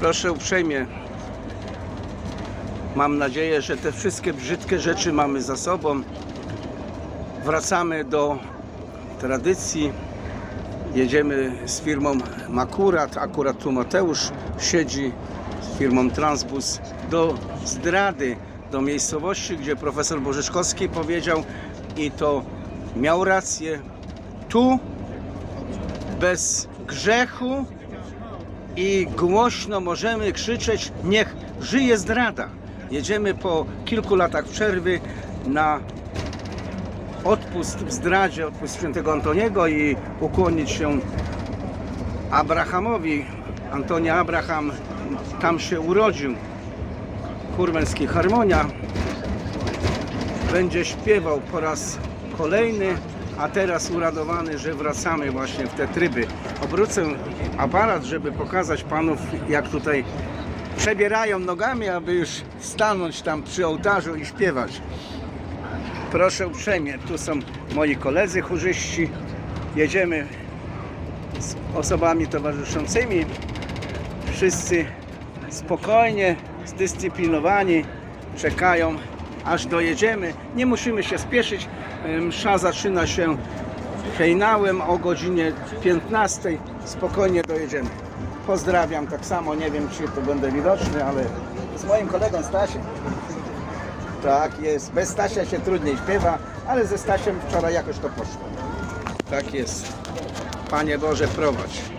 Proszę uprzejmie. Mam nadzieję, że te wszystkie brzydkie rzeczy mamy za sobą. Wracamy do tradycji. Jedziemy z firmą Makurat, akurat tu Mateusz siedzi z firmą Transbus do zdrady, do miejscowości, gdzie profesor Bożyczkowski powiedział i to miał rację. Tu bez grzechu i głośno możemy krzyczeć niech żyje zdrada. Jedziemy po kilku latach przerwy na odpust w zdradzie, odpust świętego Antoniego i ukłonić się Abrahamowi. Antoni Abraham tam się urodził. Kurmelski Harmonia będzie śpiewał po raz kolejny, a teraz uradowany, że wracamy właśnie w te tryby. Obrócę aparat, żeby pokazać panów, jak tutaj przebierają nogami, aby już stanąć tam przy ołtarzu i śpiewać. Proszę uprzejmie, tu są moi koledzy chórzyści. Jedziemy z osobami towarzyszącymi. Wszyscy spokojnie, zdyscyplinowani, czekają aż dojedziemy. Nie musimy się spieszyć. Msza zaczyna się hejnałem o godzinie 15. Spokojnie dojedziemy. Pozdrawiam tak samo, nie wiem czy to będę widoczny, ale z moim kolegą Stasiem. Tak jest. Bez Stasia się trudniej śpiewa, ale ze Stasiem wczoraj jakoś to poszło. Tak jest. Panie Boże, prowadź.